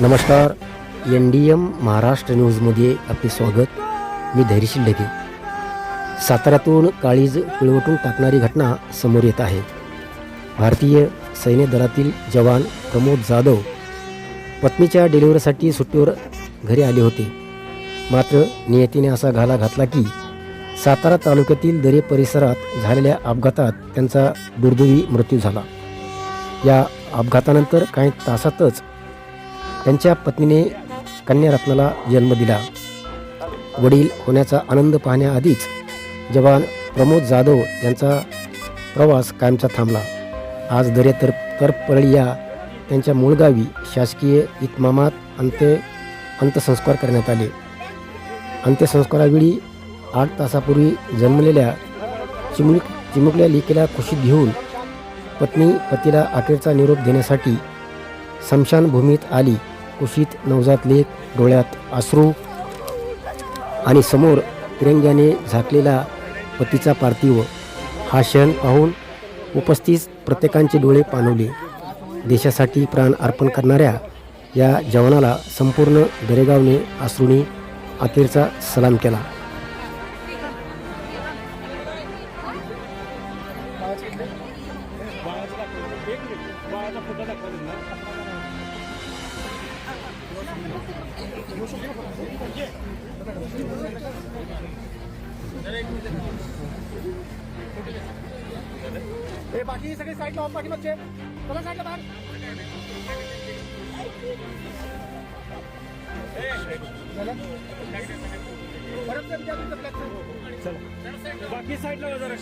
नमस्कार. N D M Maharashtra न्यूजमध्ये आपले स्वागत. मी धैर्यशील लगे साताऱ्यातून काळीज पिळवटून टाकणारी घटना समोर येत आहे. भारतीय सैन्य दलातील जवान प्रमोद जाधव पत्नीच्या डिलिव्हरीसाठी सुट्टीवर घरी आले होते. मात्र नियतीने असा घाला घातला की सातारा तालुक्यातील दरे परिसरात झालेल्या अपघातात त्यांचा दुर्दैवी मृत्यू झाला. या अपघातानंतर काही तासातच त्यांच्या पत्नीने कन्यारत्नाला जन्म दिला. वडील होण्याचा आनंद पाहण्याआधीच जवान प्रमोद जाधव यांचा प्रवास कायमचा थांबला. आज दरे तर तरपरळी या त्यांच्या मूळ गावी शासकीय इतमामात अंत्य अंत्यसंस्कार करण्यात आले. अंत्यसंस्कारावेळी आठ तासापूर्वी जन्मलेल्या चिमुक चिमुकल्या लेकीला खुशीत घेऊन पत्नी पतीला अखेरचा निरोप देण्यासाठी स्मशानभूमीत आली. कुशीत नवजात लेख डोळ्यात अश्रू आणि समोर तिरंग्याने झाकलेला पतीचा पार्थिव. हा क्षण पाहून उपस्थित प्रत्येकांचे डोळे पाणवले. देशासाठी प्राण अर्पण करणाऱ्या या जवानाला संपूर्ण दरेगावने अश्रूने अखेरचा सलाम केला. हे बाकी सगळे साईडला ऑफ पाठी मागचे चला साईडला बाहेर. बाकी साईडला जरा.